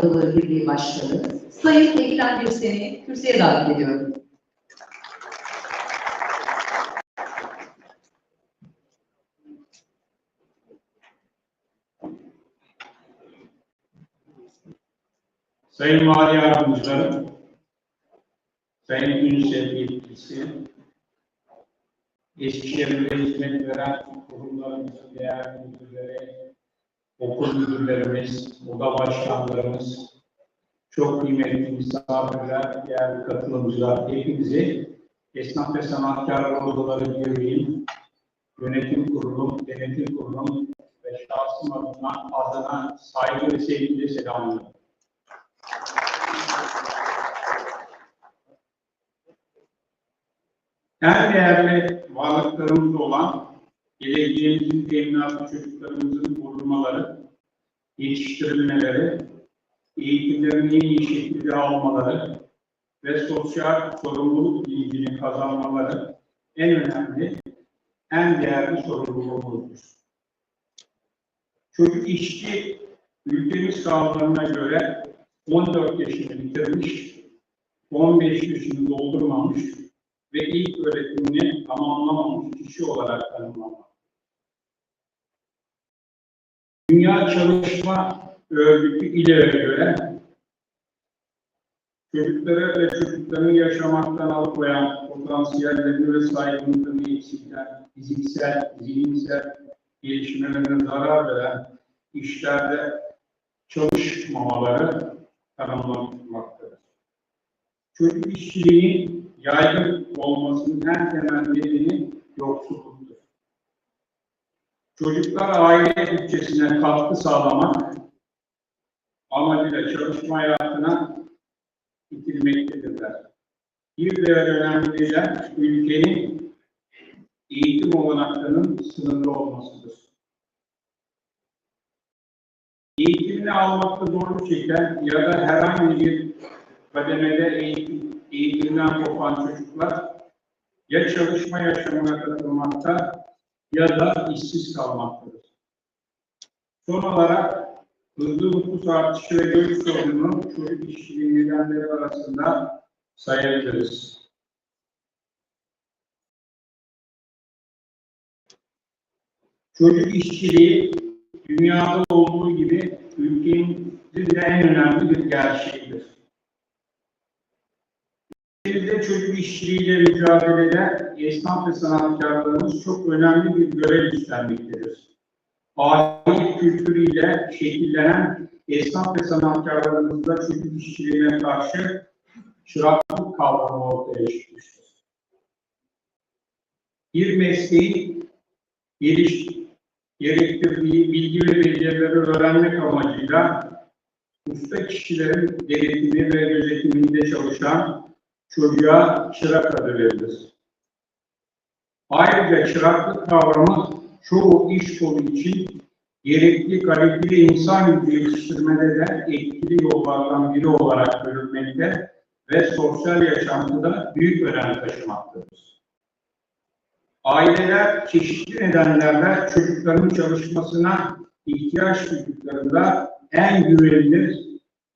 Odaları Birliği Başkanı Sayın Ekrem Gürsen'i kürsüye davet ediyorum. Sayın Mali Yardımcılarım, Sayın UNICEF yetkilisi, Eskişehir'de hizmet veren kurumlarımızın değerli müdürleri, okul müdürlerimiz, oda başkanlarımız, çok kıymetli misafirler, değerli katılımcılar, hepinizi Esnaf ve Sanatkarlar Odaları Birliği'nin yönetim kurulu, denetim kurulu ve şahsım adına, adına saygı ve sevgiyle selamlıyorum. En değerli varlıklarımız olan geleceğimizin teminatı çocuklarımızın korunmaları, yetiştirilmeleri, eğitimlerini en iyi şekilde almaları ve sosyal sorumluluk bilincini kazanmaları en önemli, en değerli sorumluluğumuzdur. Çocuk işçi ülkemiz kanunlarına göre 14 yaşını bitirmiş, 15 yaşını doldurmamış ve ilk öğretimini tamamlamamış kişi olarak tanımlanmaktadır. Dünya Çalışma Örgütü İLE'ye göre çocukları ve çocukların yaşamaktan alıkoyan potansiyellerini ve saygınlığını eksikler, fiziksel, zihinsel gelişmelerine zarar veren işlerde çalışmamaları tanımlanmaktadır. Çocuk işçiliğinin yaygın olmasının en temel nedeni yoksulluktur. Çocuklar aile bütçesine katkı sağlamak amacıyla çalışma hayatına itilmektedirler. Bir diğer önemli neden ülkenin eğitim olanaklarının sınırlı olmasıdır. Eğitimini almakta zorluk çeken ya da herhangi bir kademede eğitim, eğitimden kopan çocuklar ya çalışma yaşamına katılmakta ya da işsiz kalmaktadır. Son olarak hızlı nüfus artışı ve göç sorununu çocuk işçiliği nedenleri arasında sayabiliriz. Çocuk işçiliği dünyada olduğu gibi ülkemizin de en önemli bir gerçeğidir. Ülkemizde çocuk işçiliğiyle mücadelede esnaf ve sanatkarlarımız çok önemli bir görev üstlenmektedir. Aile kültürüyle şekillenen esnaf ve sanatkarlarımızda çocuk işçiliğine karşı çıraklık kavramı ortaya çıkmıştır. Bir mesleğin geliş, gerektirdiği bilgi ve becerileri öğrenmek amacıyla usta kişilerin denetimi ve gözetiminde çalışan çocuğa çırak adı verilir. Ayrıca çıraklık kavramı çoğu iş kolu için gerekli kaliteli insan gücü yetiştirmede de etkili yollardan biri olarak görülmekte ve sosyal yaşantıda büyük önem taşımaktadır. Aileler çeşitli nedenlerle çocukların çalışmasına ihtiyaç duyduklarında en güvenilir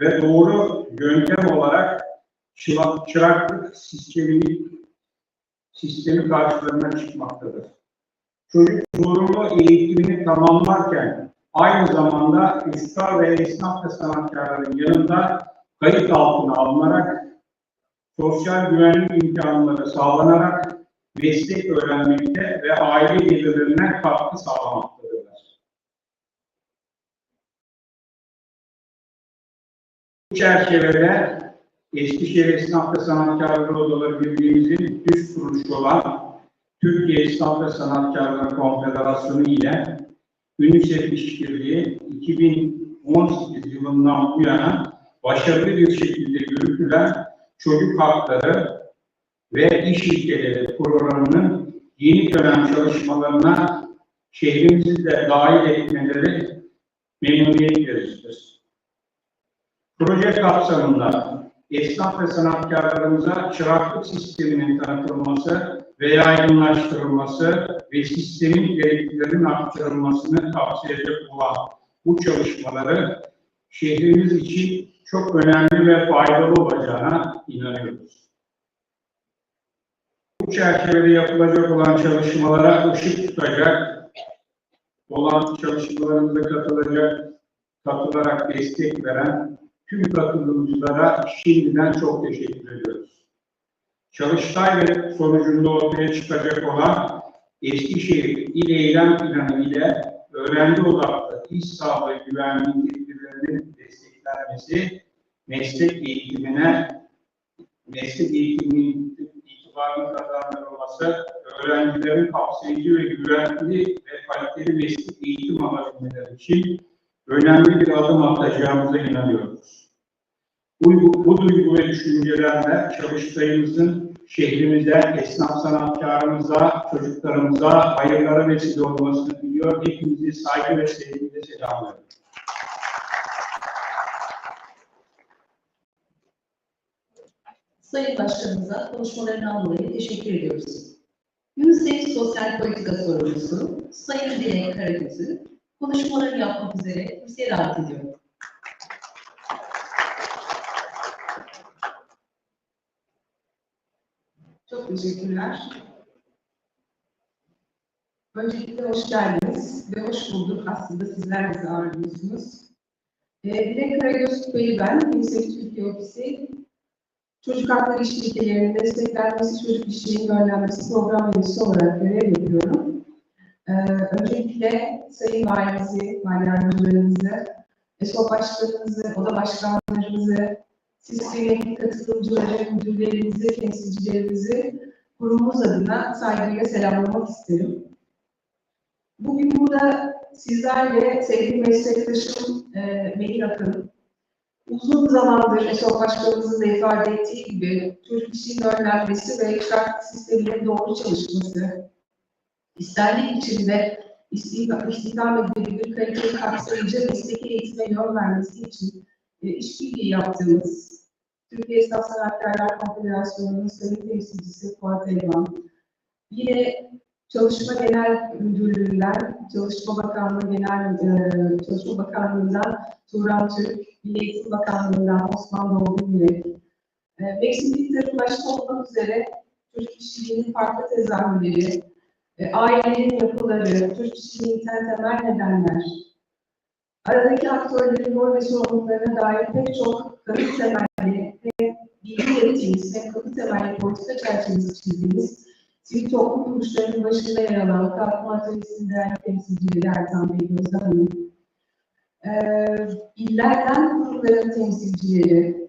ve doğru yöntem olarak çıraklık sistemi, sistemi karşılarına çıkmaktadır. Çocuk zorunlu eğitimini tamamlarken aynı zamanda usta ve esnaf ve sanatkarların yanında kayıt altına alınarak sosyal güvenlik imkanları sağlanarak meslek öğrenmekte ve aile gelirlerine katkı sağlamaktadırlar. Bu çerçevede Eskişehir Esnaf ve Sanatkarları Odaları Birliğimizin üst kuruluşu olan Türkiye Esnaf ve Sanatkarları Konfederasyonu ile UNICEF İşbirliği 2018 yılından bu yana başarılı bir şekilde yürütülen çocuk hakları ve iş ilkeleri programının yeni dönem çalışmalarına şehrimizi de dahil etmeleri memnuniyet vericidir. Proje kapsamında esnaf ve sanatkarlarımıza çıraklık sisteminin tanıtılması ve yaygınlaştırılması ve sistemin gereklilerinin arttırılmasını kapsayacak olan bu çalışmaları şehrimiz için çok önemli ve faydalı olacağına inanıyoruz. Bu çerçevede yapılacak olan çalışmalara ışık tutacak, olan çalışmalarımıza katılacak, katılarak destek veren tüm katılımcılara şimdiden çok teşekkür ediyoruz. Çalıştay ve sonucunda ortaya çıkacak olan Eskişehir İl Eylem Planı ile öğrenci odaklı iş sağlığı güvenliği tedbirlerinin desteklenmesi, meslek eğitimine, meslek eğitiminin itibarını kazandırılması, öğrencilerin kapsayıcı ve güvenli ve kaliteli meslek eğitim alabilmeleri için önemli bir adım atacağımıza inanıyoruz. Bu, bu duygu ve düşüncelerle çalıştayımızın şehrimize, esnaf sanatkarımıza, çocuklarımıza hayırlara vesile olmasını diliyor. Hepinizi saygı ve sevgiyle selamlıyorum. Sayın Başkanımıza konuşmalarından dolayı teşekkür ediyoruz. UNICEF Sosyal Politika Sorumlusu Sayın Dilek Karagöz'ü konuşmalarını yapmak üzere kürsüye davet ediyorum. Çok teşekkürler. Öncelikle hoş geldiniz ve hoş bulduk. Aslında sizler bizi ağırlıyorsunuz. Ee, Dilek Karagöz Bey ben, UNICEF Türkiye Ofisi Çocuk Hakları İş İlkelerinin Desteklenmesi Çocuk İşçiliğinin Önlenmesi Program Yöneticisi olarak görev yapıyorum. Ee, öncelikle Sayın Valimizi, Vali Yardımcılarımızı, ESO Başkanımızı, Oda Başkanlarımızı, siz kıymetli katılımcıları, müdürlerimizi, temsilcilerimizi kurumumuz adına saygıyla selamlamak isterim. Bugün burada sizlerle sevgili meslektaşım e, Melih Akın, uzun zamandır ESOP Başkanımızın da ifade ettiği gibi çocuk işinin önlenmesi ve şart sisteminin doğru çalışması, isterlik içinde istihdam, edilebilir, kaliteli kapsayıcı mesleki eğitime yön vermesi için işbirliği yaptığımız Türkiye Esnaf Sanatkarlar Konfederasyonu'nun sayın temsilcisi Fuat Elvan, yine Çalışma Genel Müdürlüğü'nden, Çalışma Bakanlığı Genel e, Çalışma Bakanlığı'ndan Turan Türk, Milli Eğitim Bakanlığı'ndan Osman Doğru Yürek, e, Bilgileri başta olmak üzere çocuk işçiliğinin farklı tezahürleri, e, ailelerin yapıları, çocuk işçiliğinin temel nedenler, aradaki aktörlerin rol ve sorumluluklarına dair pek çok kanıt temelli ve bilgi ürettiğimiz ve kanıt temelli politika çerçevesi çizdiğimiz sivil toplum kuruluşlarının başında yer alan Kalkınma Atölyesi'nin değerli temsilcileri Ertan Bey, Gözde Hanım, ee, illerden kurumların temsilcileri,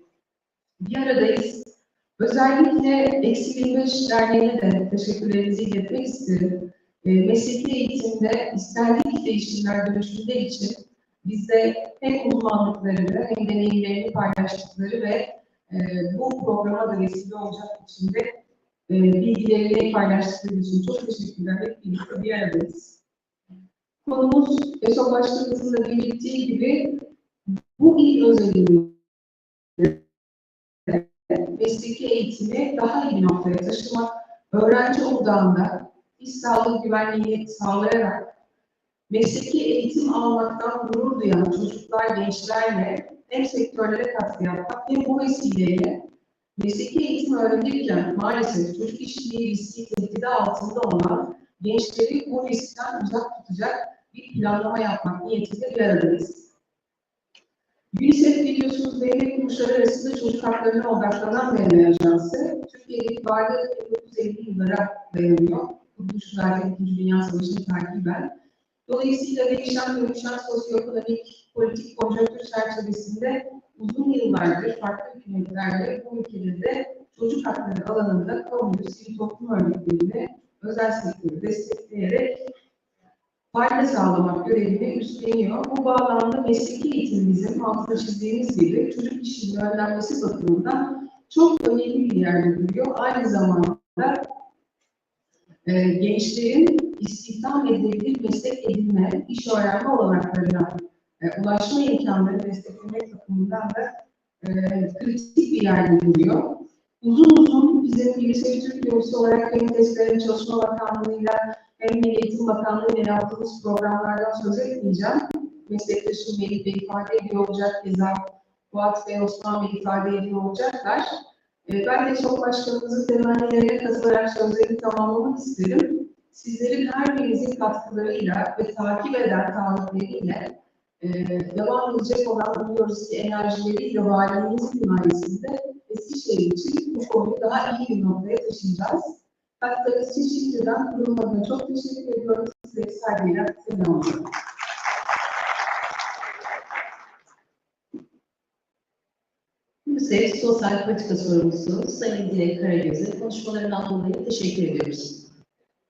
bir aradayız. Özellikle Eksi 25 Derneği'ne de teşekkürlerimizi iletmek isterim. E, mesleki eğitimde istendik değişimler dönüşümler için bizde hem uzmanlıklarını hem deneyimlerini paylaştıkları ve e, bu programa da vesile olacak biçimde e, bilgilerini paylaştıkları için çok teşekkürler. Hep birlikte bir aradayız. Konumuz ESO başkanımızın da belirttiği gibi bu il özelliğinde mesleki eğitimi daha iyi bir noktaya taşımak, öğrenci odağında iş sağlığı güvenliğini sağlayarak mesleki eğitim almaktan gurur duyan çocuklar, gençlerle hem sektörlere katkı yapmak hem bu vesileyle mesleki eğitim öğrenirken maalesef çocuk işçiliği riski tehdidi altında olan gençleri bu riskten uzak tutacak bir planlama yapmak niyetiyle bir aradayız. UNICEF biliyorsunuz devlet kuruluşları arasında çocuk haklarına odaklanan bir ajansı. Türkiye'deki varlığı 1950 yıllara dayanıyor. Kuruluşu zaten İkinci Dünya Savaşı'nı takiben. Dolayısıyla değişen dönüşen sosyoekonomik politik konjonktür çerçevesinde uzun yıllardır farklı hükümetlerle bu ülkelerde çocuk hakları alanında kamuyu, sivil toplum örgütlerini, özel sektörü destekleyerek fayda sağlamak görevini üstleniyor. Bu bağlamda mesleki eğitim bizim altında çizdiğimiz gibi çocuk işinin önlenmesi bakımından çok önemli bir yerde duruyor. Aynı zamanda e, gençlerin istihdam edilebilir meslek edinme, iş öğrenme olanaklarına e, ulaşma imkanları desteklemek bakımından da e, kritik bir yerde duruyor. Uzun uzun bizim UNICEF Türkiye Ofisi olarak hem testlerin Çalışma Bakanlığı'yla hem Milli Eğitim Bakanlığı yaptığımız programlardan söz etmeyeceğim. meslektaşım Melih Bey ifade ediyor olacak. Keza Fuat ve Osman Bey ifade ediyor olacaklar. E, ben de çok başkanımızın temennilerine katılarak sözlerimi tamamlamak isterim. Sizlerin her birinizin katkılarıyla ve takip eden taahhütleriyle e, devam edecek olan umuyoruz ki enerjileriyle valiliğimizin himayesinde Eskişehir için bu konuyu daha iyi bir noktaya taşıyacağız. Katkılarınız için şimdiden kurum adına çok teşekkür ediyorum. Size saygıyla selamlıyorum. UNICEF Sosyal Politika Sorumlusu Sayın Dilek Karagöz'e konuşmalarından dolayı teşekkür ediyoruz.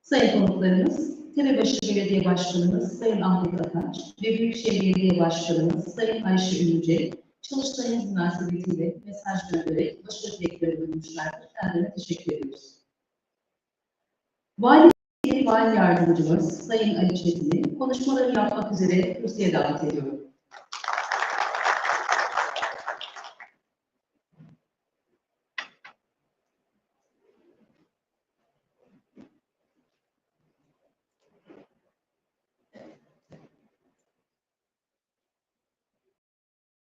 Sayın konuklarımız, Tepebaşı Belediye Başkanımız Sayın Ahmet Ataç ve Büyükşehir Belediye Başkanımız Sayın Ayşe Ünlüce, çalıştayımız münasebetiyle mesaj göndererek başarı dilekleri bulmuşlardır. Kendilerine teşekkür ediyoruz. Vali Vali Yardımcımız Sayın Ali Çetin'i konuşmaları yapmak üzere kürsüye davet ediyorum.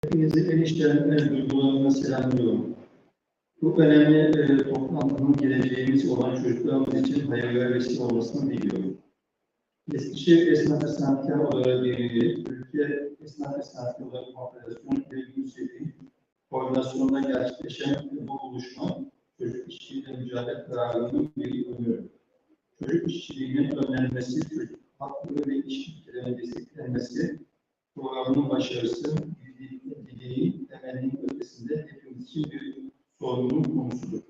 Hepinizi en içten en duygularımla selamlıyorum. Bu önemli e, toplantının geleceğimiz olan çocuklarımız için hayırlı vesile olmasını diliyorum. Eskişehir Esnaf ve Sanatkar Odaları Birliği, Ülke Esnaf ve Sanatkar Odaları Konfederasyonu ve Yüksekliği koordinasyonunda gerçekleşen bu buluşma, çocuk işçiliğiyle mücadele kararının bir önü. Çocuk işçiliğinin önlenmesi, çocuk hakları ve iş ilkelerinin desteklenmesi, programının başarısı, için bir sorunun konusudur.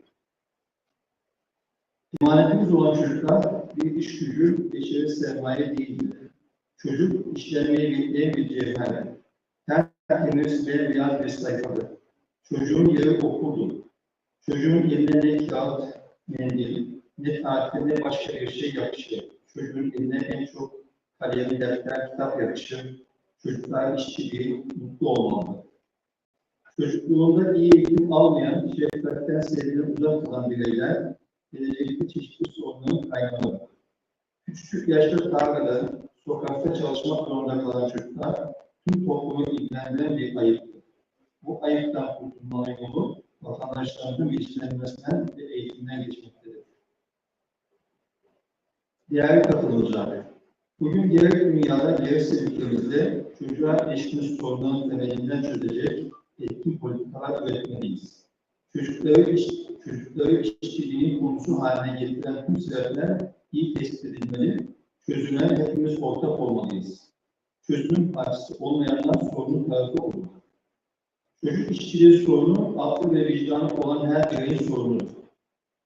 Emanetimiz olan çocuklar bir iş gücü, beşeri sermaye değildir. Çocuk işlenmeyi bekleyen bir cevher. Tertemiz ve beyaz bir sayfadır. Çocuğun yeri okuldur. Çocuğun eline ne kağıt, mendil, ne tatil, ne başka bir şey yakışır. Çocuğun eline en çok kalem, defter, kitap yakışır. Çocuklar işçiliği mutlu olmalı. Çocukluğunda iyi eğitim almayan, şefkatten sevgiden uzak olan bireyler, gelecekte çeşitli sorunların kaynağıdır. Küçük yaşta tarlada, sokakta çalışmak zorunda kalan çocuklar, tüm toplumu ilgilendiren bir ayıptır. Bu ayıptan kurtulmanın yolu, vatandaşlarının bilinçlenmesinden ve eğitimden geçmektedir. Değerli katılımcılar, bugün gerek dünyada gerekse ülkemizde çocuğa ilişkin sorunların temelinden çözecek etkin politikalar üretmeliyiz. Çocukları, iş, çocukları işçiliğin konusu haline getiren tüm sebepler iyi tespit edilmeli, çözüme hepimiz ortak olmalıyız. Çözümün parçası olmayanlar sorunun tarafı olur. Çocuk işçiliği sorunu, aklı ve vicdanı olan her bireyin sorunudur.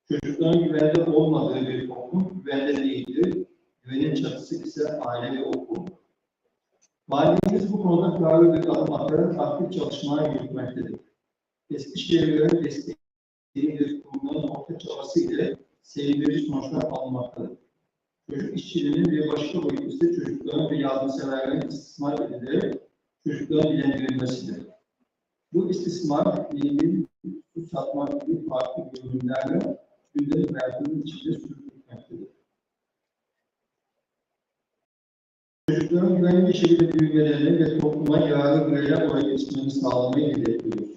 Çocukların güvende olmadığı bir toplum güvende değildir. Güvenin çatısı ise aile ve okul. Valiliğimiz bu konuda kararlı bir adım atarak aktif çalışmalar yürütmektedir. Eskişehir'in desteği bir kurumların ortak çabası ile sevindirici sonuçlar alınmaktadır. Çocuk işçiliğinin bir başka boyutu ise çocukların ve yardımseverlerin istismar edilerek çocukların bilindirilmesidir. Bu istismar, bilgi, su satmak gibi farklı görünümlerle gündelik hayatının içinde sürdürülmektedir. Çocukların güvenli bir şekilde büyümelerini ve topluma yararlı bireyler olarak yetişmelerini sağlamayı hedefliyoruz.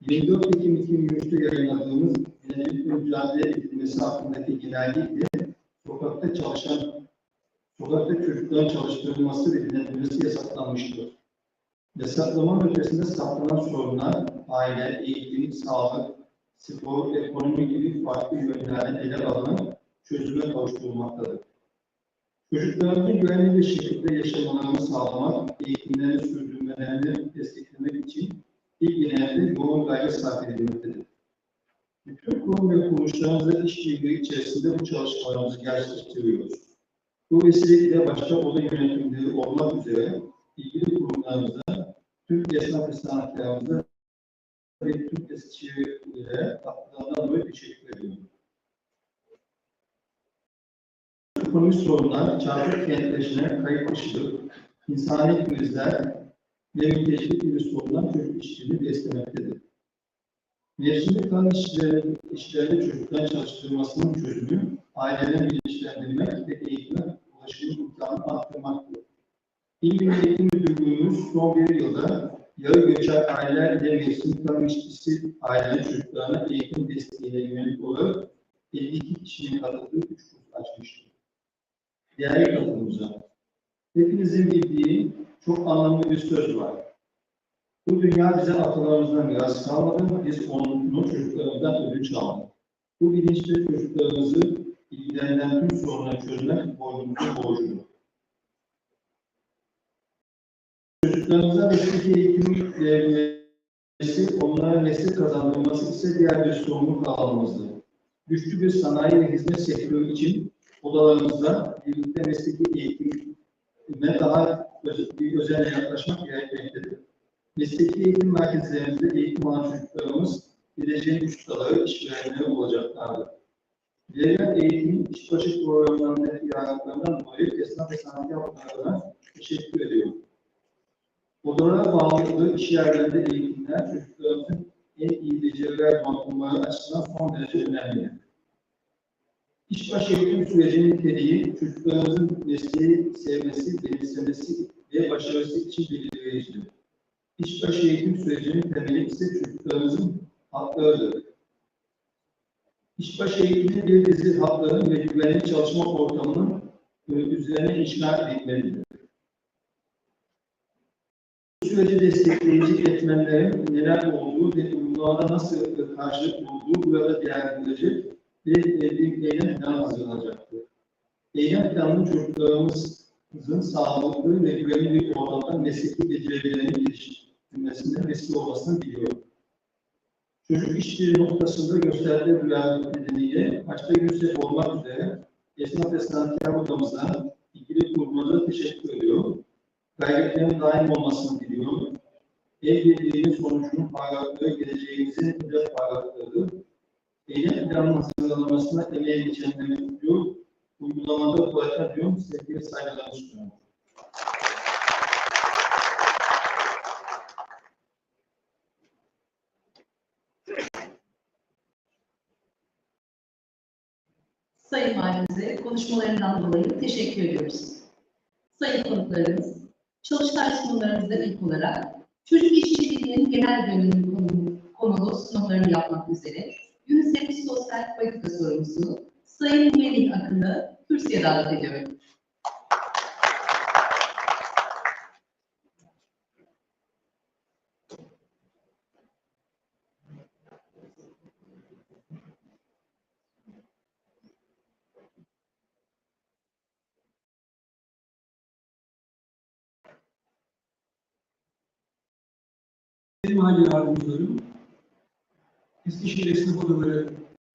24 Ekim 2023'te yayınladığımız genelikle mücadele edilmesi hakkındaki genellikle sokakta çalışan, sokakta çocukların çalıştırılması ve dinlenilmesi yasaklanmıştır. Yasaklamanın ötesinde saklanan sorunlar, aile, eğitim, sağlık, spor, ekonomi gibi farklı yönlerden ele alınıp çözüme kavuşturulmaktadır. Çocuklarımızın güvenli bir şekilde yaşamalarını sağlamak, eğitimlerini sürdürmelerini desteklemek için ilk genelde yoğun gayret sarf edilmektedir. Bütün kurum ve kuruluşlarımızla işbirliği içerisinde bu çalışmalarımızı gerçekleştiriyoruz. Bu vesileyle başta oda yönetimleri olmak üzere ilgili kurumlarımıza, tüm esnaf ve sanatkarımıza ve tüm Eskişehir'e katkılarından dolayı teşekkür ediyorum. Ekonomik sorunlar, çarpık kentleşme, kayıp aşırı, insani krizler ve mültecilik gibi sorunlar çocuk işçiliğini beslemektedir. Mevsimlik kalan işçilerin, işçilerde çocukların çalıştırılmasının çözümü, ailelerin bilinçlendirmek ve eğitime ulaşımın imkanını arttırmaktır. İl Milli Eğitim Müdürlüğümüz son bir yılda yarı göçer aileler ile mevsim tarım işçisi aile çocuklarına eğitim desteğine yönelik olarak 52 kişinin katıldığı 3 kurs açmıştır. Değerli katılımcılar, hepinizin bildiği çok anlamlı bir söz var. Bu dünya bize atalarımızdan miras kalmadı, biz onu çocuklarımızdan ödünç aldık. Bu bilinçle çocuklarımızı ilgilenen tüm sorunları çözmek boynumuzun borcudur. Çocuklarımıza meslek eğitimi verilmesi, onlara meslek kazandırması ise diğer bir sorumluluk alanımızdır. Güçlü bir sanayi ve hizmet sektörü için odalarımızda birlikte mesleki eğitime daha özenle yaklaşmak gerekmektedir. Mesleki eğitim merkezlerimizde eğitim alan çocuklarımız geleceğin ustaları, işverenleri olacaklardır. Verilen eğitim, işbaşı programlarındaki yararlarından dolayı esnaf ve sanayi yapılarına teşekkür ediyorum. Odalara bağlı iş yerlerinde eğitimler çocuklarımızın en iyi beceriler donanımları açısından son derece önemli. İşbaşı eğitim sürecinin niteliği çocuklarımızın mesleği sevmesi, benimsemesi ve başarısı için belirleyicidir. İşbaşı eğitim sürecinin temeli ise çocuklarımızın haklarıdır. İşbaşı eğitimi bir dizi hakların ve güvenli çalışma ortamının e, üzerine inşa edilmelidir. Bu süreci destekleyici etmenlerin neler olduğu ve uygulamada nasıl karşılık bulduğu burada değerlendirilecek bir eylem planı hazırlanacaktır. Eylem planının çocuklarımızın sağlıklı ve güvenli bir ortamda mesleki becerilerinin geliştirilmesine vesile olmasını biliyorum. Çocuk işçiliği noktasında gösterdiği duyarlılık nedeniyle başta yüksek olmak üzere esnaf ve sanatçılar odamıza ilgili kurumlara teşekkür ediyorum. Gayretlerin daim olmasını diliyorum. El birliğinin sonucunun parlaklığı geleceğimizin hedef parlaklığıdır. Eylem planının hazırlanmasına emeğe geçenleri tutuyor. Uygulamada kolayca diyorum, sevgili saygılarımı sunuyorum. Sayın Valimize konuşmalarından dolayı teşekkür ediyoruz. Sayın konuklarımız, çalıştay sunumlarımızda ilk olarak çocuk işçiliğinin genel bölümünün konu- konulu sunumlarını yapmak üzere UNICEF Sosyal Politika Sorumlusu Sayın Melih Akın'ı kürsüye davet ediyorum. Hali yardımcılarım, Eskişehir Esnaf Odaları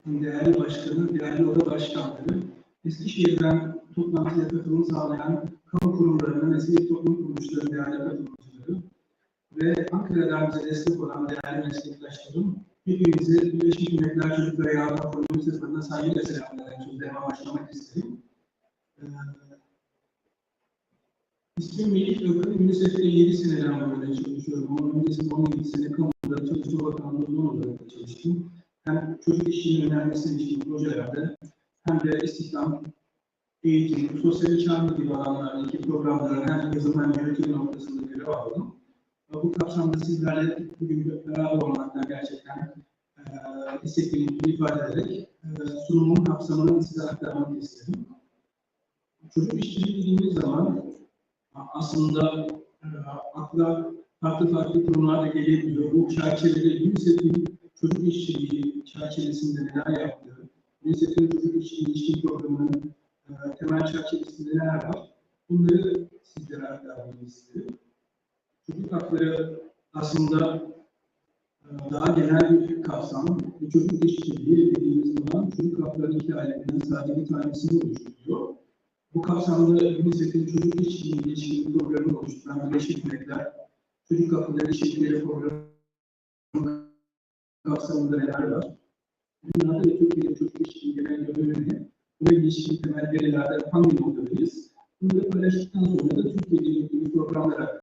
değerli başkanı, değerli oda başkanları, Eskişehir'den toplantıya katılım sağlayan kamu kurumlarının ve sivil toplum kuruluşları değerli katılımcıları ve Ankara'dan bize destek olan değerli meslektaşlarım, hepinizi Birleşmiş Milletler Çocuklara Yardım Forumu sırasında saygıyla selamlayarak sözlerime başlamak isterim. Ee, İsmim Melih Akın, UNICEF'te 7 seneden beri çalışıyorum. Ama öncesinde 17 sene Çalışma Bakanlığı olarak çalıştım. Hem çocuk işinin önermesi için projelerde hem de istihdam, eğitim, sosyal çağrı gibi alanlardaki programlara hem yazım hem yönetim noktasında görev aldım. Bu kapsamda sizlerle bugün beraber olmaktan gerçekten eee isteklerimi ifade ederek eee sunumun kapsamını size aktarmak istedim. Çocuk işçiliği dediğimiz zaman aslında e, akla farklı farklı konular da gelebiliyor. Bu çerçevede UNICEF'in çocuk işçiliği çerçevesinde neler yaptığı, UNICEF'in çocuk işçiliği ilişkin programının e, temel çerçevesinde neler var, bunları sizlere aktarmamı istiyorum. Çocuk hakları aslında e, daha genel bir kapsam. Bu çocuk işçiliği dediğimiz zaman çocuk hakları hikayelerinden sadece bir tanesini oluşturuyor. Bu kapsamda UNICEF'in çocuk işçiliği ilişkin programı oluşturan Birleşmiş Milletler Çocuk Hakları İlişkileri Programı kapsamında neler var? Dünyada ve Türkiye'de çocuk işçiliği genel bölümüne buna ilişkin temel verilerde hangi noktadayız? Bunları paylaştıktan sonra da Türkiye'de ilgili programlara